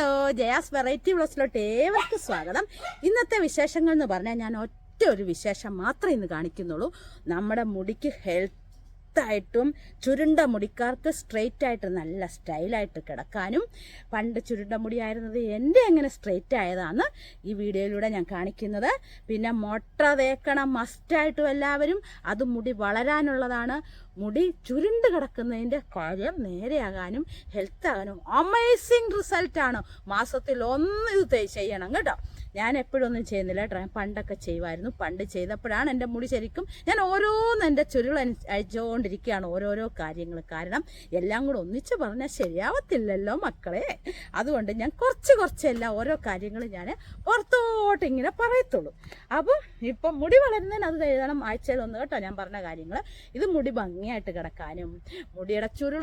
Hello Jaya's variety ബ്ലോസിലോട്ട് ഏവർക്കും സ്വാഗതം. ഇന്നത്തെ വിശേഷങ്ങൾ എന്ന് പറഞ്ഞാൽ ഞാൻ ഒറ്റ ഒരു വിശേഷം മാത്രമേ ഇന്ന് കാണിക്കുന്നുള്ളൂ. നമ്മുടെ മുടിക്ക് ഹെൽത്തായിട്ടും ചുരുണ്ട മുടിക്കാർക്ക് സ്ട്രെയിറ്റ് ആയിട്ട് നല്ല സ്റ്റൈലായിട്ട് കിടക്കാനും പണ്ട് ചുരുണ്ട മുടിയായിരുന്നത് എന്റെ എങ്ങനെ സ്ട്രെയിറ്റ് ആയതാണ് ഈ വീഡിയോയിലൂടെ ഞാൻ കാണിക്കുന്നത്. പിന്നെ മൊട്ട തേക്കണം മസ്റ്റായിട്ടും എല്ലാവരും അത് മുടി വളരാനുള്ളതാണ്. മുടി ചുരുണ്ട് കിടക്കുന്നതിന്റെ കാര്യം നേരെയാകാനും ഹെൽത്ത് ആകാനും അമേസിങ് റിസൾട്ടാണ് മാസത്തിൽ ഒന്ന് ഇത് ചെയ്യണം കേട്ടോ. ഞാൻ എപ്പോഴും ഒന്നും ചെയ്യുന്നില്ല കേട്ടോ. ഞാൻ പണ്ടൊക്കെ ചെയ്യുമായിരുന്നു. പണ്ട് ചെയ്തപ്പോഴാണ് എന്റെ മുടി ശരിക്കും ഞാൻ ഓരോന്ന് എന്റെ ചുരുൾ അയച്ചുകൊണ്ടിരിക്കുകയാണ് ഓരോരോ കാര്യങ്ങൾ. കാരണം എല്ലാം കൂടെ ഒന്നിച്ച് പറഞ്ഞാൽ ശരിയാവത്തില്ലല്ലോ മക്കളെ. അതുകൊണ്ട് ഞാൻ കുറച്ച് കുറച്ചെല്ലാം ഓരോ കാര്യങ്ങൾ ഞാൻ പുറത്തോട്ട് ഇങ്ങനെ പറയത്തുള്ളൂ. അപ്പം ഇപ്പം മുടി വളരുന്നതിന് അത് എഴുതണം. ആഴ്ചയിൽ ഒന്ന് കേട്ടോ ഞാൻ പറഞ്ഞ കാര്യങ്ങൾ. ഇത് മുടി ഭംഗിയായിട്ട് കിടക്കാനും മുടിയുടെ ചുരുൾ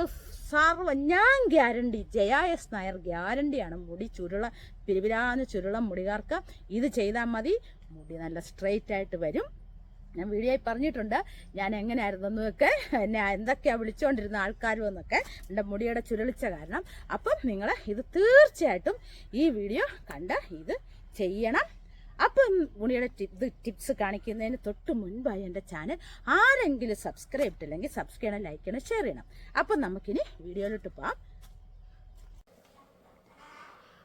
സർവ ഞാൻ ഗ്യാരണ്ടി ജയ എസ് നായർ ഗ്യാരണ്ടിയാണ് മുടി ചുരുള പിരിവിരാന്ന് ചുരുളം മുടികാർക്ക്. ഇത് ചെയ്താൽ മതി. മുടി നല്ല സ്ട്രെയിറ്റ് ആയിട്ട് വരും. ഞാൻ വീഡിയോയിൽ പറഞ്ഞിട്ടുണ്ട്. ഞാൻ എങ്ങനെയായിരുന്നെന്നൊക്കെ എന്നെ എന്തൊക്കെയാണ് വിളിച്ചുകൊണ്ടിരുന്ന ആൾക്കാരും എന്നൊക്കെ. എന്റെ മുടിയുടെ ചുരുളിച്ച കാരണം. അപ്പം നിങ്ങൾ ഇത് തീർച്ചയായിട്ടും ഈ വീഡിയോ കണ്ട് ഇത് ചെയ്യണം. അപ്പം ഉണിയുടെ ഇത് ടിപ്സ് കാണിക്കുന്നതിന് തൊട്ട് മുൻപായി എന്റെ ചാനൽ ആരെങ്കിലും സബ്സ്ക്രൈബ് ഇട്ടില്ലെങ്കിൽ സബ്സ്ക്രൈബ് ചെയ്യണം ലൈക്ക് ചെയ്യണം ഷെയർ ചെയ്യണം. അപ്പം നമുക്കിനി വീഡിയോയിലോട്ട് പോകാം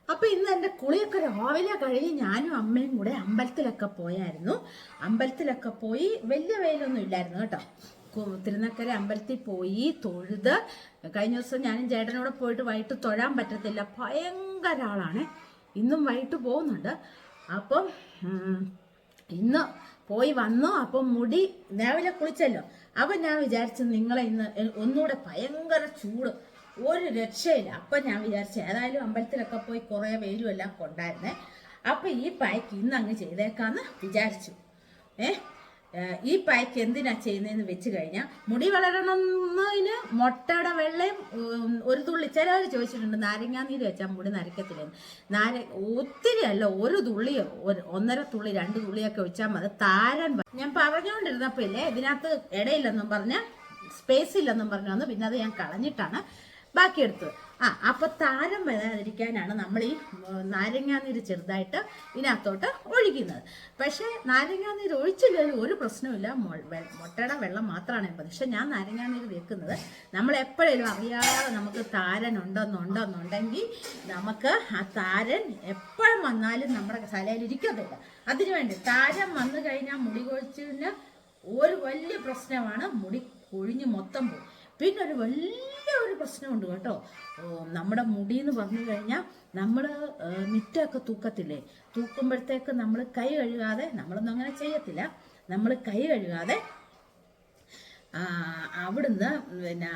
അപ്പൊ ഇന്ന് എന്റെ കുളിയൊക്കെ രാവിലെ കഴിഞ്ഞ് ഞാനും അമ്മയും കൂടെ അമ്പലത്തിലൊക്കെ പോയായിരുന്നു. അമ്പലത്തിലൊക്കെ പോയി വലിയ വെയിലൊന്നും ഇല്ലായിരുന്നു കേട്ടോ. തിരുനക്കര അമ്പലത്തിൽ പോയി തൊഴുത് കഴിഞ്ഞ ദിവസം ഞാനും ചേട്ടനോട് പോയിട്ട് വൈകിട്ട് തൊഴാൻ പറ്റത്തില്ല. ഭയങ്കര ആളാണ്. ഇന്നും വൈകിട്ട് പോകുന്നുണ്ട്. അപ്പം ഇന്ന് പോയി വന്നു അപ്പം മുടി രാവിലെ കുളിച്ചല്ലോ. അപ്പം ഞാൻ വിചാരിച്ചു നിങ്ങളെ ഇന്ന് ഒന്നുകൂടെ ഭയങ്കര ചൂട്. ഒരു രക്ഷയില്ല. അപ്പം ഞാൻ വിചാരിച്ചു ഏതായാലും അമ്പലത്തിലൊക്കെ പോയി കുറേ വെയിലും എല്ലാം കൊണ്ടായിരുന്നേ. അപ്പം ഈ പായ്ക്ക് ഇന്ന് അങ്ങ് ചെയ്തേക്കാന്ന് വിചാരിച്ചു. ഏഹ് ഈ പായ്ക്ക് എന്തിനാ ചെയ്യുന്നതെന്ന് വെച്ച് കഴിഞ്ഞാൽ മുടി വളരണമെന്നതിന് മുട്ടയുടെ വെള്ളയും ഒരു തുള്ളി ചിലവർ ചോദിച്ചിട്ടുണ്ട് നാരങ്ങാനീര് വെച്ചാൽ മുടി നരക്കത്തില്ലെന്ന് നാര ഒത്തിരി അല്ല ഒരു തുള്ളി ഒന്നര തുള്ളി രണ്ട് തുള്ളിയൊക്കെ വെച്ചാൽ മതി. താരൻ ഞാൻ പറഞ്ഞുകൊണ്ടിരുന്നപ്പോൾ ഇല്ലേ ഇതിനകത്ത് ഇടയില്ലെന്നും പറഞ്ഞ് സ്പേസ് ഇല്ലെന്നും പറഞ്ഞു വന്നു പിന്നെ അത് ഞാൻ കളഞ്ഞിട്ടാണ് ബാക്കി എടുത്തത് ആ അപ്പൊ താരം വരാതിരിക്കാനാണ് നമ്മൾ ഈ നാരങ്ങാനീര് ചെറുതായിട്ട് ഇതിനകത്തോട്ട് ഒഴിക്കുന്നത്. പക്ഷേ നാരങ്ങാനീര് ഒഴിച്ചില്ലെങ്കിൽ ഒരു പ്രശ്നമില്ല മുട്ടയുടെ വെള്ളം മാത്രമാണ് പക്ഷെ ഞാൻ നാരങ്ങാനീര് വെക്കുന്നത് നമ്മൾ എപ്പോഴേലും അറിയാതെ നമുക്ക് താരൻ ഉണ്ടെന്നുണ്ടെന്നുണ്ടെങ്കിൽ നമുക്ക് ആ താരൻ എപ്പോഴും വന്നാലും നമ്മുടെ തലയിൽ ഇരിക്കത്തില്ല. അതിനുവേണ്ടി താരം വന്നു കഴിഞ്ഞാൽ മുടി കൊഴിച്ചതിന് ഒരു വലിയ പ്രശ്നമാണ്. മുടി കൊഴിഞ്ഞ് മൊത്തം പോകും. പിന്നെ ഒരു വലിയ ഒരു പ്രശ്നമുണ്ട് കേട്ടോ. നമ്മുടെ മുടി എന്ന് പറഞ്ഞു കഴിഞ്ഞാൽ നമ്മൾ മിറ്റമൊക്കെ തൂക്കത്തില്ലേ? തൂക്കുമ്പോഴത്തേക്ക് നമ്മൾ കൈ കഴുകാതെ നമ്മളൊന്നും അങ്ങനെ ചെയ്യത്തില്ല. നമ്മൾ കൈ കഴുകാതെ അവിടുന്ന് പിന്നെ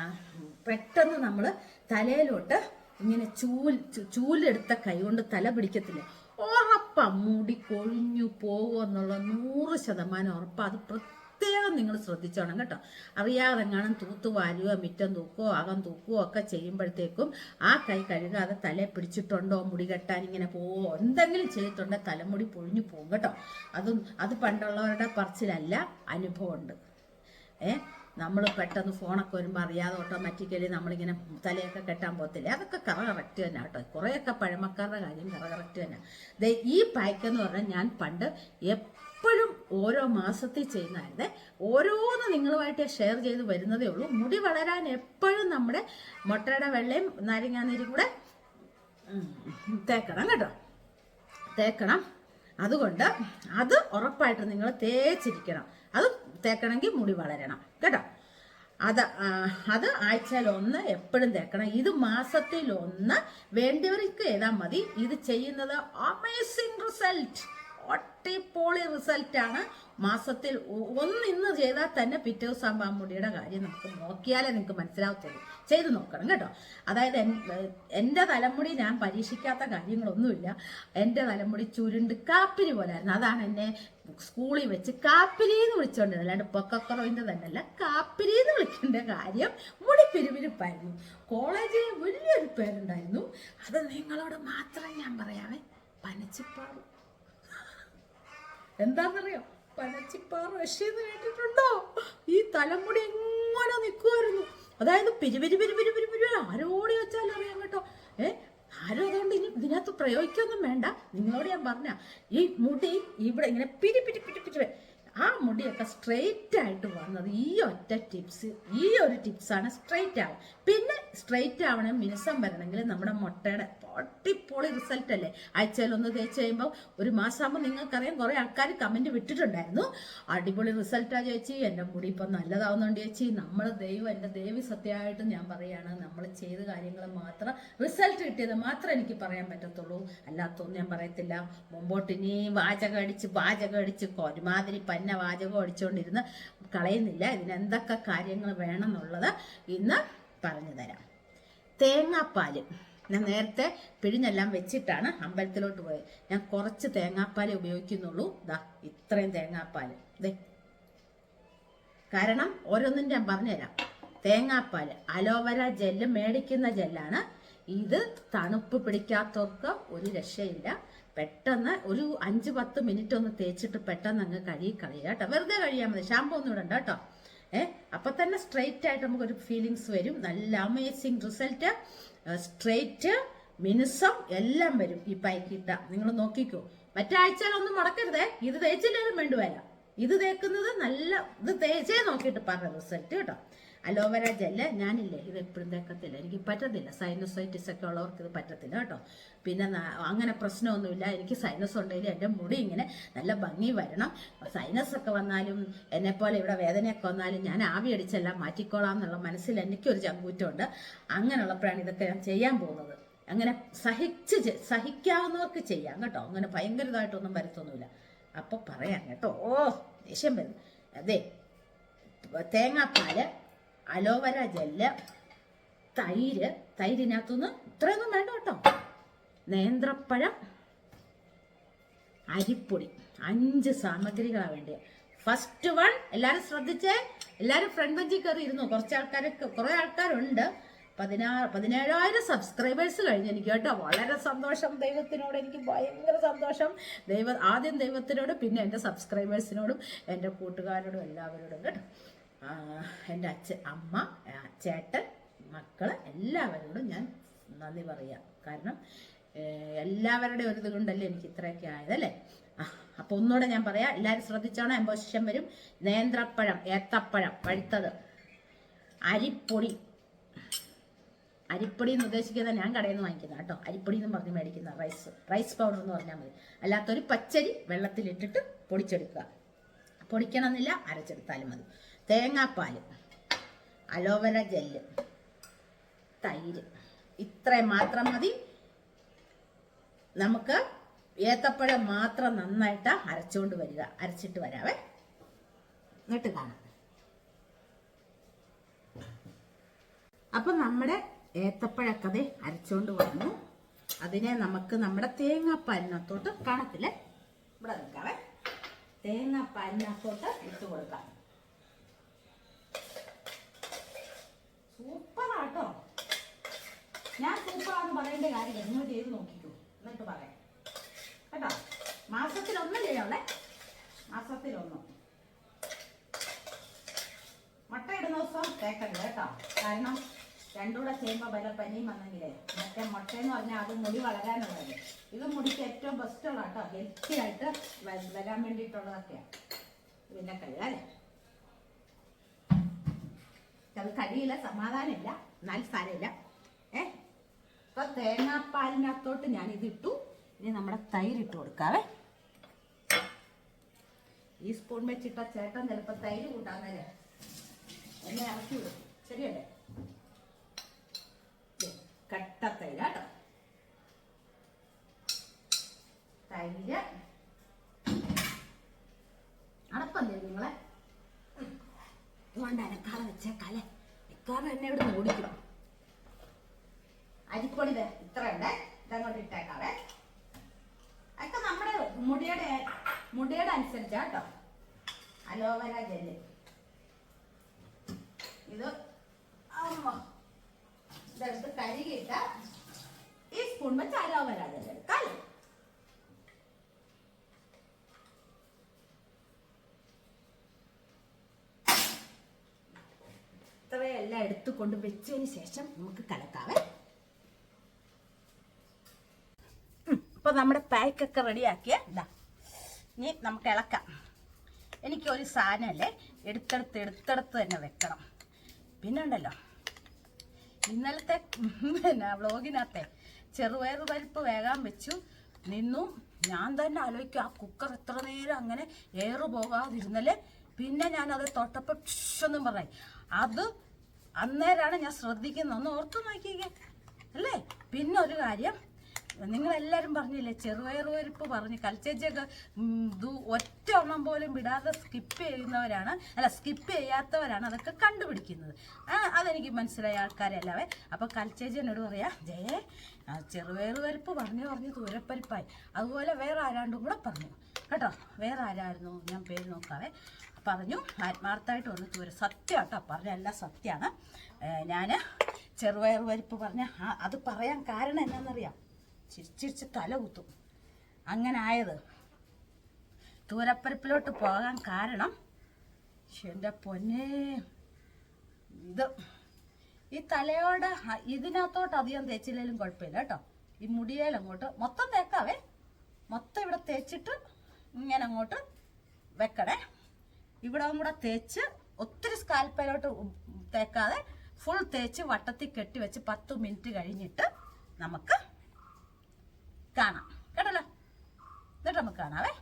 പെട്ടെന്ന് നമ്മൾ തലയിലോട്ട് ഇങ്ങനെ ചൂൽ ചൂലെടുത്ത കൈ കൊണ്ട് തല പിടിക്കത്തില്ല? ഉറപ്പാ മുടി കൊഴിഞ്ഞു പോകുമെന്നുള്ള നൂറ് ശതമാനം ഉറപ്പ്. അത് പ്രത്യേകം നിങ്ങൾ ശ്രദ്ധിച്ചോണം കേട്ടോ. അറിയാതെ എങ്ങാനും തൂത്ത് വാരുകയോ മിറ്റം തൂക്കുകയോ അകം തൂക്കുകയോ ഒക്കെ ചെയ്യുമ്പോഴത്തേക്കും ആ കൈ കഴുകാതെ തലയെ പിടിച്ചിട്ടുണ്ടോ മുടി കെട്ടാൻ ഇങ്ങനെ പോവോ എന്തെങ്കിലും ചെയ്തിട്ടുണ്ടോ തലമുടി പൊഴിഞ്ഞു പോകും കേട്ടോ. അതും അത് പണ്ടുള്ളവരുടെ പറച്ചിലല്ല അനുഭവമുണ്ട് ഏ? നമ്മൾ പെട്ടെന്ന് ഫോണൊക്കെ വരുമ്പോൾ അറിയാതെ ഓട്ടോമാറ്റിക്കലി നമ്മളിങ്ങനെ തലയൊക്കെ കെട്ടാൻ പോകത്തില്ലേ? അതൊക്കെ കറ കറക്റ്റ് തന്നെ കേട്ടോ. കുറേയൊക്കെ പഴമക്കാരുടെ കാര്യം കറ കറക്റ്റ് തന്നെ. ഈ പായ്ക്കെന്ന് പറഞ്ഞാൽ ഞാൻ പണ്ട് എപ്പോഴും ഓരോ മാസത്തിൽ ചെയ്യുന്നതായിരുന്നേ ഓരോന്ന് നിങ്ങളുമായിട്ട് ഷെയർ ചെയ്ത് വരുന്നതേ ഉള്ളൂ. മുടി വളരാൻ എപ്പോഴും നമ്മുടെ മുട്ടയുടെ വെള്ളയും നാരങ്ങാനീരും കൂടെ തേക്കണം കേട്ടോ. തേക്കണം. അതുകൊണ്ട് അത് ഉറപ്പായിട്ട് നിങ്ങൾ തേച്ചിരിക്കണം. അത് തേക്കണമെങ്കിൽ മുടി വളരണം കേട്ടോ. അത് അത് ആഴ്ചയിൽ ഒന്ന് എപ്പോഴും തേക്കണം. ഇത് മാസത്തിൽ ഒന്ന് വേണ്ടിയവർക്ക് ഏതാ മതി. ഇത് ചെയ്യുന്നത് അമേസിംഗ് റിസൾട്ട് ഒട്ടിപ്പൊളി റിസൾട്ടാണ്. മാസത്തിൽ ഒന്നിന്ന് ചെയ്താൽ തന്നെ പിറ്റേ ദിവസം പാമ്പുടിയുടെ കാര്യം നമുക്ക് നോക്കിയാലേ നിങ്ങൾക്ക് മനസ്സിലാവത്തുള്ളൂ. ചെയ്ത് നോക്കണം കേട്ടോ. അതായത് എൻ- എന്റെ തലമുടി ഞാൻ പരീക്ഷിക്കാത്ത കാര്യങ്ങളൊന്നുമില്ല. എന്റെ തലമുടി ചുരുണ്ട്. കാപ്പിരി പോലായിരുന്നു അതാണ് എന്നെ സ്കൂളിൽ വെച്ച് കാപ്പിരി എന്ന് വിളിച്ചോണ്ടിരുന്നത്. അല്ലാണ്ട് പൊക്കക്കുറവിന്റെ തന്നെയല്ല. കാപ്പിരി എന്ന് വിളിക്കേണ്ട കാര്യം മുടി പിരിവിരിപ്പായിരുന്നു. കോളേജിൽ വലിയൊരു പേരുണ്ടായിരുന്നു. അത് നിങ്ങളോട് മാത്രം ഞാൻ പറയാവേ. പനച്ചിപ്പാറു എന്താണെന്നറിയോ പനച്ചിപ്പാറ റഷ്യന്ന് കേട്ടിട്ടുണ്ടോ? ഈ തലമുടി എങ്ങനെ നിൽക്കുമായിരുന്നു അതായത് പിരിപിരി പിരിപിരി പിരിപിരി പിരി പിരി ആരോടി വെച്ചാലും അറിയാം കേട്ടോ. ഏ? ആരും അതുകൊണ്ട് ഇനി ഇതിനകത്ത് പ്രയോഗിക്കൊന്നും വേണ്ട. നിങ്ങളോട് ഞാൻ പറഞ്ഞ ഈ മുടി ഇവിടെ ഇങ്ങനെ പിരി പിരി പിരി പിരി. ആ മുടിയൊക്കെ സ്ട്രെയിറ്റ് ആയിട്ട് വന്നത് ഈ ഒറ്റ ടിപ്സ് ഈ ഒരു ടിപ്സാണ് സ്ട്രെയിറ്റ് ആവും പിന്നെ സ്ട്രെയിറ്റ് ആവണം മിനുസം വരണമെങ്കിൽ നമ്മുടെ മുട്ടയുടെ പൊട്ടിപ്പൊളി റിസൾട്ട് അല്ലേ? ആഴ്ചയിലൊന്ന് തേച്ച് കഴിയുമ്പോൾ ഒരു മാസമാകുമ്പോൾ നിങ്ങൾക്കറിയാം കുറേ ആൾക്കാർ കമന്റ് വിട്ടിട്ടുണ്ടായിരുന്നു. അടിപൊളി റിസൾട്ടാ ചേച്ചി. എന്റെ മുടി ഇപ്പം നല്ലതാവുന്നുണ്ട് ചേച്ചി. നമ്മൾ ദൈവം എന്റെ ദേവി സത്യമായിട്ട് ഞാൻ പറയുകയാണ് നമ്മൾ ചെയ്ത കാര്യങ്ങൾ മാത്രം റിസൾട്ട് കിട്ടിയത് മാത്രമേ എനിക്ക് പറയാൻ പറ്റത്തുള്ളൂ. അല്ലാത്തൊന്നും ഞാൻ പറയത്തില്ല. മുമ്പോട്ട് ഇനി വാചകം അടിച്ച് വാചകം അടിച്ച് ഒരുമാതിരി പന്ന വാചകം അടിച്ചുകൊണ്ടിരുന്ന് കളയുന്നില്ല. ഇതിനെന്തൊക്കെ കാര്യങ്ങൾ വേണമെന്നുള്ളത് ഇന്ന് പറഞ്ഞു തരാം. തേങ്ങാപ്പാൽ. ഞാൻ നേരത്തെ പിഴിഞ്ഞെല്ലാം വെച്ചിട്ടാണ് അമ്പലത്തിലോട്ട് പോയത്. ഞാൻ കുറച്ച് തേങ്ങാപ്പാൽ ഉപയോഗിക്കുന്നുള്ളൂ. ദാ ഇത്രയും തേങ്ങാപ്പാൽ. ദേ. കാരണം ഓരോന്നും ഞാൻ പറഞ്ഞുതരാം. തേങ്ങാപ്പാൽ അലോവര ജെല്ല് മേടിക്കുന്ന ജെല്ലാണ്. ഇത് തണുപ്പ് പിടിക്കാത്തവർക്ക് ഒരു രക്ഷയില്ല. പെട്ടെന്ന് ഒരു അഞ്ച് പത്ത് മിനിറ്റ് ഒന്ന് തേച്ചിട്ട് പെട്ടെന്ന് അങ്ങ് കഴുകി കളയുക കേട്ടോ. വെറുതെ കഴിയാൽ മതി. ഷാമ്പു ഒന്നും ഇടണ്ട കേട്ടോ. ഏഹ് അപ്പൊ തന്നെ സ്ട്രെയിറ്റ് ആയിട്ട് നമുക്കൊരു ഫീലിങ്സ് വരും. നല്ല അമേസിങ് റിസൾട്ട്. സ്ട്രെയിറ്റ് മിനുസം എല്ലാം വരും ഈ പൈക്കിട്ട നിങ്ങൾ നോക്കിക്കോ. മറ്റാഴ്ചയിലൊന്നും മുടക്കരുതേ. ഇത് തേച്ചില്ലേലും വേണ്ടുവല്ല ഇത് തേക്കുന്നത് നല്ല ഇത് തേച്ചേ നോക്കിയിട്ട് പറഞ്ഞ റിസൾട്ട് കേട്ടോ. അലോവേര ജെല്ല് ഞാനില്ലേ? ഇത് എപ്പോഴും തേക്കത്തില്ല. എനിക്ക് പറ്റത്തില്ല. സൈനസൈറ്റിസ് ഒക്കെ ഉള്ളവർക്ക് ഇത് പറ്റത്തില്ല കേട്ടോ. പിന്നെ അങ്ങനെ പ്രശ്നമൊന്നുമില്ല. എനിക്ക് സൈനസ് ഉണ്ടെങ്കിൽ എന്റെ മുടി ഇങ്ങനെ നല്ല ഭംഗി വരണം. സൈനസ് ഒക്കെ വന്നാലും എന്നെപ്പോലെ ഇവിടെ വേദനയൊക്കെ വന്നാലും ഞാൻ ആവി അടിച്ചെല്ലാം മാറ്റിക്കോളാം എന്നുള്ള മനസ്സിൽ എനിക്കൊരു ചങ്കൂറ്റമുണ്ട്. അങ്ങനെയുള്ളപ്പോഴാണ് ഇതൊക്കെ ഞാൻ ചെയ്യാൻ പോകുന്നത്. അങ്ങനെ സഹിച്ച് സഹിക്കാവുന്നവർക്ക് ചെയ്യാം കേട്ടോ. അങ്ങനെ ഭയങ്കരതായിട്ടൊന്നും വരുത്തൊന്നുമില്ല. അപ്പൊ പറയാം കേട്ടോ. ഓ ദേഷ്യം വരുന്നു. അതെ തേങ്ങാപ്പാൽ അലോവര ജെല്ല് തൈര്. തൈരിനകത്തുനിന്ന് ഇത്രയൊന്നും വേണ്ട കേട്ടോ. നേന്ത്രപ്പഴം അരിപ്പൊടി. അഞ്ച് സാമഗ്രികളാണ് വേണ്ടത് ഫസ്റ്റ് വൺ എല്ലാവരും ശ്രദ്ധിച്ചേ? എല്ലാവരും ഫ്രണ്ട് ബെഞ്ചിൽ കയറി ഇരുന്നു കുറച്ച് ആൾക്കാരൊക്കെ കുറേ ആൾക്കാരുണ്ട്. പതിനാറ് പതിനേഴായിരം സബ്സ്ക്രൈബേഴ്സ് കഴിഞ്ഞു എനിക്ക് കേട്ടോ. വളരെ സന്തോഷം. ദൈവത്തിനോട് എനിക്ക് ഭയങ്കര സന്തോഷം. ദൈവ ആദ്യം ദൈവത്തിനോട് പിന്നെ എന്റെ സബ്സ്ക്രൈബേഴ്സിനോടും എന്റെ കൂട്ടുകാരോടും എല്ലാവരോടും കേട്ടോ. എന്റെ അച്ഛൻ അമ്മ ചേട്ടൻ മക്കൾ എല്ലാവരോടും ഞാൻ നന്ദി പറയാം. കാരണം എല്ലാവരുടെയും ഒരു ഇത് കൊണ്ടല്ലേ എനിക്ക് ഇത്രയൊക്കെ ആയതല്ലേ അല്ലേ? അപ്പോൾ ഒന്നുകൂടെ ഞാൻ പറയാം. എല്ലാവരും ശ്രദ്ധിച്ചോണം. എംബോസിഷൻ വരും. നേന്ത്രപ്പഴം ഏത്തപ്പഴം പഴുത്തത് അരിപ്പൊടി. അരിപ്പൊടി എന്ന് ഉദ്ദേശിക്കുന്നത് ഞാൻ കടയിൽ നിന്ന് വാങ്ങിക്കുന്ന കേട്ടോ. അരിപ്പൊടി എന്ന് പറഞ്ഞ് മേടിക്കുന്ന റൈസ്. റൈസ് പൗഡർ എന്ന് പറഞ്ഞാൽ മതി. അല്ലാത്തൊരു പച്ചരി വെള്ളത്തിലിട്ടിട്ട് പൊടിച്ചെടുക്കുക. പൊടിക്കണമെന്നില്ല അരച്ചെടുത്താലും മതി. തേങ്ങാപ്പാൽ അലോവേര ജെല്ല് തൈര്. ഇത്രയും മാത്രം മതി. നമുക്ക് ഏത്തപ്പഴം മാത്രം നന്നായിട്ട് അരച്ചുകൊണ്ട് വരിക. അരച്ചിട്ട് വരാവേ. എന്നിട്ട് കാണാം. അപ്പൊ നമ്മുടെ ഏത്തപ്പഴക്കതെ അരച്ചുകൊണ്ട് വന്നു. അതിനെ നമുക്ക് നമ്മുടെ തേങ്ങാപ്പാലിനകത്തോട്ട് കാണത്തില്ലേ? ഇവിടെ നിൽക്കാവേ. തേങ്ങാപ്പാലിനകത്തോട്ട് ഇട്ട് കൊടുക്കാം. ഞാൻ സൂപ്പറാന്ന് പറയേണ്ട കാര്യമില്ല. നിങ്ങൾ ചെയ്ത് നോക്കിക്കോ. എന്നിട്ട് പറയാം. കേട്ടോ? മാസത്തിലൊന്നും ചെയ്യണേ മാസത്തിലൊന്നും. മുട്ട ഇടുന്ന ദിവസം തേക്കരുത് കേട്ടോ. കാരണം രണ്ടുകൂടെ ചെയ്യുമ്പോൾ വല്ല പനിയും വന്നെങ്കിലേ മറ്റേ മുട്ട എന്ന് പറഞ്ഞാൽ അത് മുടി വളരാനുള്ളത് ഇത് മുടിക്ക് ഏറ്റവും ബെസ്റ്റ് ഉള്ള കേട്ടോ. ഹെൽത്തി ആയിട്ട് വരാൻ വേണ്ടിയിട്ടുള്ളതൊക്കെയാണ് പിന്നെ കഴിയാലേ അത് കഴിയില്ല സമാധാനമില്ല എന്നാൽ സാരമില്ല. ഏ ഇപ്പൊ തേങ്ങാപ്പാലിനകത്തോട്ട് ഞാൻ ഇതിട്ടു ഇനി നമ്മുടെ തൈര് ഇട്ട് കൊടുക്കാവേ. ഈ സ്പൂൺ വെച്ചിട്ട ചേട്ടൻ ചിലപ്പോ തൈര് കൂട്ടാന്നല്ലേ? എന്നെ ഇറക്കി വിടും. ശരിയല്ലേ? കട്ട തൈര് കേട്ടോ തൈര്. അടപ്പല്ലേ നിങ്ങളെ? അതുകൊണ്ട് അനക്കാതെ വെച്ചേക്കാലേ മിക്കവാറും എന്നെ ഇവിടെ ഓടിക്കും. അരിപ്പൊടി ഇത്ര ഉണ്ട്. ഇതങ്ങോട്ട് ഇട്ടേക്കാവേ. അതൊക്കെ നമ്മുടെ മുടിയുടെ മുടിയുടെ അനുസരിച്ചാട്ടോ അലോവേര ജെല്ല്. ഇത് ഇതെടുത്ത് കഴുകിയിട്ട് ഈ സ്പൂൺ വെച്ച് അലോവേര ജെല്ല് എടുക്കാം? ഇത്രയെല്ലാം എടുത്തു കൊണ്ട് വെച്ചതിന് ശേഷം നമുക്ക് കലക്കാവേ. അപ്പം നമ്മുടെ പാക്കൊക്കെ റെഡിയാക്കിയ ഇതാ. ഇനി നമുക്ക് ഇളക്കാം. എനിക്ക് ഒരു സാധനമല്ലേ എടുത്തെടുത്ത് എടുത്തെടുത്ത് തന്നെ വെക്കണം. പിന്നെ ഉണ്ടല്ലോ. ഇന്നലത്തെ പിന്നെ വ്ളോഗിനകത്തെ ചെറുപയർ പരിപ്പ് വേകാൻ വെച്ചു. നിന്നു. ഞാൻ തന്നെ ആലോചിക്കും ആ കുക്കർ എത്ര നേരം അങ്ങനെ എയറ് പോകാതിരുന്നല്ലേ? പിന്നെ ഞാൻ അത് തൊട്ടപ്പോൾ ക്ഷൊന്നും പറഞ്ഞു. അത് അന്നേരമാണ് ഞാൻ ശ്രദ്ധിക്കുന്നത് ഒന്ന് ഓർത്തു നോക്കിയേ അല്ലേ? പിന്നെ ഒരു കാര്യം നിങ്ങളെല്ലാവരും പറഞ്ഞില്ലേ ചെറുപയർ പരിപ്പ് പറഞ്ഞ് കൽച്ചേച്ചൊക്കെ ഒറ്റ എണ്ണം പോലും വിടാതെ സ്കിപ്പ് ചെയ്യുന്നവരാണ്. അല്ല സ്കിപ്പ് ചെയ്യാത്തവരാണ് അതൊക്കെ കണ്ടുപിടിക്കുന്നത്. ആ അതെനിക്ക് മനസ്സിലായ ആൾക്കാരല്ലാവേ അപ്പോൾ കൽച്ചേച്ചി എന്നോട് പറയാ ജയേ ചെറുപയർ പരിപ്പ് പറഞ്ഞു പറഞ്ഞ് ദൂരപ്പരിപ്പായി അതുപോലെ വേറെ ആരാണ്ടും കൂടെ പറഞ്ഞു. കേട്ടോ വേറെ ആരായിരുന്നു ഞാൻ പേര് നോക്കാവേ. പറഞ്ഞു ആത്മാർത്ഥമായിട്ട് വന്ന് തൂര സത്യം കേട്ടോ പറഞ്ഞ സത്യമാണ്. ഞാൻ ചെറുപയർ വരിപ്പ് പറഞ്ഞ അത് പറയാൻ കാരണം എന്നാണെന്നറിയാം ചിരിച്ചിരിച്ച് തല കുത്തും. അങ്ങനെ ആയത്. തൂരപ്പരപ്പിലോട്ട് പോകാൻ കാരണം എന്റെ പൊന്നെ ഇത് ഈ തലയോട് ഇതിനകത്തോട്ട് അധികം തേച്ചില്ലെങ്കിലും കുഴപ്പമില്ല കേട്ടോ. ഈ മുടിയേലങ്ങോട്ട് മൊത്തം തേക്കാവേ. മൊത്തം ഇവിടെ തേച്ചിട്ട് ഇങ്ങനെ അങ്ങോട്ട് വെക്കണേ. ഇവിടെ കൂടെ തേച്ച് ഒത്തിരി സ്കാൽപ്പയിലോട്ട് തേക്കാതെ ഫുൾ തേച്ച് വട്ടത്തിൽ കെട്ടി വെച്ച് പത്ത് മിനിറ്റ് കഴിഞ്ഞിട്ട് നമുക്ക് കാണാം. കേട്ടല്ലോ എന്നിട്ട് നമുക്ക് കാണാവേ.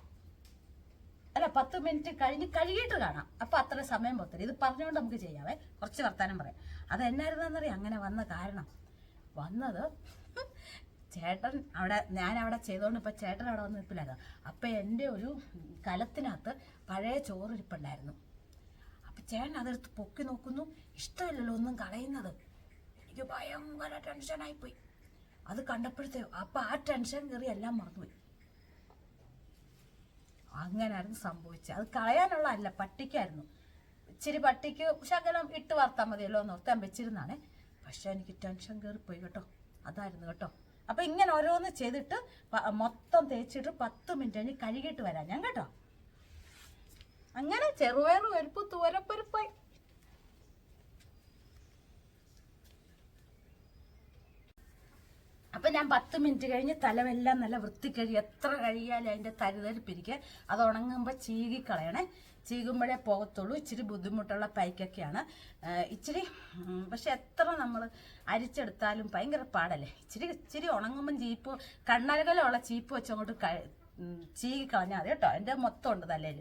അല്ല പത്ത് മിനിറ്റ് കഴിഞ്ഞ് കഴുകിയിട്ട് കാണാം. അപ്പൊ അത്ര സമയം പോത്തില്ല ഇത് പറഞ്ഞുകൊണ്ട് നമുക്ക് ചെയ്യാവേ. കുറച്ച് വർത്താനം പറയാം. അത് എന്നായിരുന്നെന്നറിയാം? അങ്ങനെ വന്ന കാരണം. വന്നത് ചേട്ടൻ അവിടെ ഞാൻ അവിടെ ചെയ്തോണ്ട് ഇപ്പൊ ചേട്ടൻ അവിടെ വന്ന് നിൽപ്പില്ലായിരുന്നു. അപ്പൊ എന്റെ ഒരു കലത്തിനകത്ത് പഴയ ചോറിരിപ്പുണ്ടായിരുന്നു. അപ്പൊ ചേട്ടൻ അതെടുത്ത് പൊക്കി നോക്കുന്നു. ഇഷ്ടമില്ലല്ലോ ഒന്നും കളയുന്നത്. എനിക്ക് ഭയങ്കര ടെൻഷനായി പോയി അത് കണ്ടപ്പോഴത്തേ അപ്പൊ ആ ടെൻഷൻ കയറി എല്ലാം മറന്നുപോയി. അങ്ങനായിരുന്നു സംഭവിച്ചത്. അത് കളയാനുള്ള അല്ല പട്ടിക്കായിരുന്നു. ഇച്ചിരി പട്ടിക്ക് ശകലം ഇട്ട് വാർത്താൽ മതിയല്ലോ എന്ന് ഓർത്താൻ വെച്ചിരുന്നാണേ പക്ഷെ എനിക്ക് ടെൻഷൻ കയറിപ്പോയി കേട്ടോ. അതായിരുന്നു കേട്ടോ. അപ്പൊ ഇങ്ങനെ ഓരോന്ന് ചെയ്തിട്ട് മൊത്തം തേച്ചിട്ട് പത്ത് മിനിറ്റ് കഴിഞ്ഞ് കഴുകിയിട്ട് വരാം ഞാൻ കേട്ടോ. അങ്ങനെ ചെറുപയർ പരിപ്പ് തൂരപ്പരിപ്പായി അപ്പൊ ഞാൻ പത്ത് മിനിറ്റ് കഴിഞ്ഞ് തലമെല്ലാം നല്ല വൃത്തി കഴുകി എത്ര കഴുകിയാലും അതിന്റെ തരുതരിപ്പിരിക്കുക അത് ഉണങ്ങുമ്പോൾ ചീകി കളയണേ ചീകുമ്പോഴേ പോകത്തുള്ളൂ. ഇച്ചിരി ബുദ്ധിമുട്ടുള്ള പൈക്കൊക്കെയാണ്. ഇച്ചിരി പക്ഷെ എത്ര നമ്മൾ അരിച്ചെടുത്താലും ഭയങ്കര പാടല്ലേ? ഇച്ചിരി ഇച്ചിരി ഉണങ്ങുമ്പം ചീപ്പ് കണ്ണരകലുള്ള ചീപ്പ് വെച്ച് അങ്ങോട്ട് ക ഉം, ചീകി കളഞ്ഞാൽ മതി കേട്ടോ. എന്റെ മൊത്തം ഉണ്ട് തലയിൽ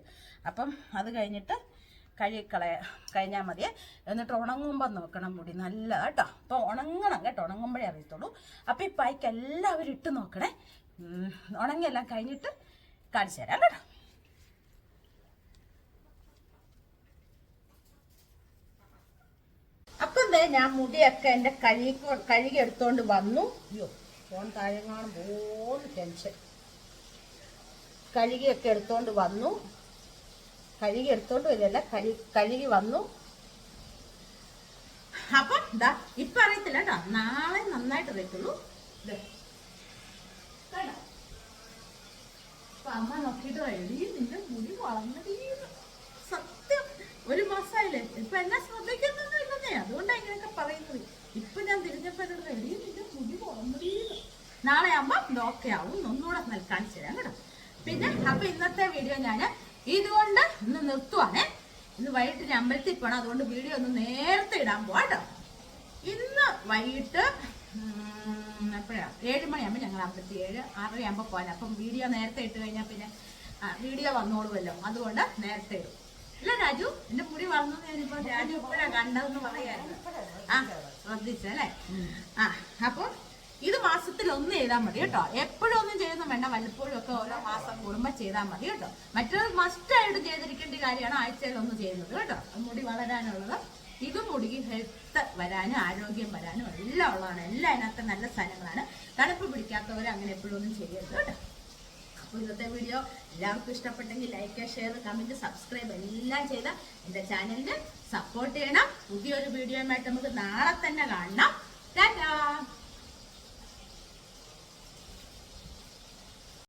അപ്പം അത് കഴിഞ്ഞിട്ട് കഴുകിക്കളയ കഴിഞ്ഞാൽ മതിയെ. എന്നിട്ട് ഉണങ്ങുമ്പോൾ നോക്കണം മുടി. നല്ല കേട്ടോ. അപ്പോൾ ഉണങ്ങണം കേട്ടോ. ഉണങ്ങുമ്പോഴേ അറിയത്തുള്ളൂ. അപ്പോൾ ഈ പൈക്ക് എല്ലാവരും ഇട്ട് നോക്കണേ. ഉണങ്ങിയെല്ലാം കഴിഞ്ഞിട്ട് കാണിച്ചു തരാം കേട്ടോ. അപ്പം ദേ ഞാൻ മുടിയൊക്കെ എന്റെ കഴുകി കഴുകി എടുത്തോണ്ട് വന്നു. അയ്യോ ഫോൺ താഴെങ്ങാനും പോലും ടെൻഷൻ. കഴുകിയൊക്കെ എടുത്തോണ്ട് വന്നു. കഴുകി എടുത്തോണ്ട് വരില്ല കഴുകി കഴുകി വന്നു. അപ്പം ഇതാ ഇപ്പൊ അറിയത്തില്ല കേട്ടോ. നാളെ നന്നായിട്ട് അറിയത്തുള്ളൂ. അമ്മ നോക്കിയിട്ട് എടി നിന്റെ മുടി വളർന്നടി സത്യം. ഒരു മാസമായില്ലേ ഇപ്പൊ എന്നെ ശ്രദ്ധിക്കുന്നൊന്നും ഇല്ലെന്നേ. അതുകൊണ്ടാണ് ഇങ്ങനെയൊക്കെ പറയുന്നത്. ഇപ്പൊ ഞാൻ തിരിഞ്ഞപ്പോ എന്നോട് എടി നിന്റെ മുടി വളർന്നടി നാളെ അമ്മ നോക്കിയാവും ഒന്നുകൂടെ നൽകാൻ ചെയ്യാം കേട്ടോ പിന്നെ അപ്പൊ ഇന്നത്തെ വീഡിയോ ഞാൻ ഇതുകൊണ്ട് ഇന്ന് നിർത്തുവാണേ. ഇന്ന് വൈകിട്ട് ഞാൻ അമ്പലത്തിൽ പോണം. അതുകൊണ്ട് വീഡിയോ ഒന്ന് നേരത്തെ ഇടാൻ പോവാട്ടോ ഇന്ന് വൈകിട്ട് എപ്പോഴാണ് എപ്പോഴാ? ഏഴ് മണിയാകുമ്പോൾ ഞങ്ങൾ അമ്പലത്തിൽ ഏഴ് ആറരയാകുമ്പോൾ പോകാൻ അപ്പം വീഡിയോ നേരത്തെ ഇട്ട് കഴിഞ്ഞാൽ പിന്നെ വീഡിയോ വന്നോളുമല്ലോ. അതുകൊണ്ട് നേരത്തെ ഇടും. അല്ല രാജു എന്റെ മുടി വളർന്നു ഞാനിപ്പോ രാജു എപ്പോഴാണ് കണ്ടതെന്ന് പറയായിരുന്നു. ആ ശ്രദ്ധിച്ചല്ലേ? ആ അപ്പോൾ ഇത് മാസത്തിൽ ഒന്ന് ചെയ്താൽ മതി കേട്ടോ. എപ്പോഴും ഒന്നും ചെയ്യുന്ന വേണ്ട വല്ലപ്പോഴും ഒക്കെ ഓരോ മാസം കൂടുമ്പോൾ ചെയ്താൽ മതി കേട്ടോ. മറ്റൊരു മസ്റ്റായിട്ട് ചെയ്തിരിക്കേണ്ട കാര്യമാണ് ആഴ്ചയിൽ ഒന്ന് ചെയ്യുന്നത് കേട്ടോ. മുടി വളരാനുള്ളത്. ഇത് മുടിക്ക് ഹെൽത്ത് വരാനും ആരോഗ്യം വരാനും എല്ലാം ഉള്ളതാണ്. എല്ലാം അതിനകത്ത് നല്ല സ്ഥലങ്ങളാണ് തണുപ്പ് പിടിക്കാത്തവർ അങ്ങനെ എപ്പോഴും ഒന്നും ചെയ്യരുത് കേട്ടോ. അപ്പോൾ ഇന്നത്തെ വീഡിയോ എല്ലാവർക്കും ഇഷ്ടപ്പെട്ടെങ്കിൽ ലൈക്ക് ഷെയർ കമന്റ് സബ്സ്ക്രൈബ് എല്ലാം ചെയ്ത് എന്റെ ചാനലിന് സപ്പോർട്ട് ചെയ്യണം. പുതിയൊരു വീഡിയോയുമായിട്ട് നമുക്ക് നാളെ തന്നെ കാണണം. ടാറ്റാ!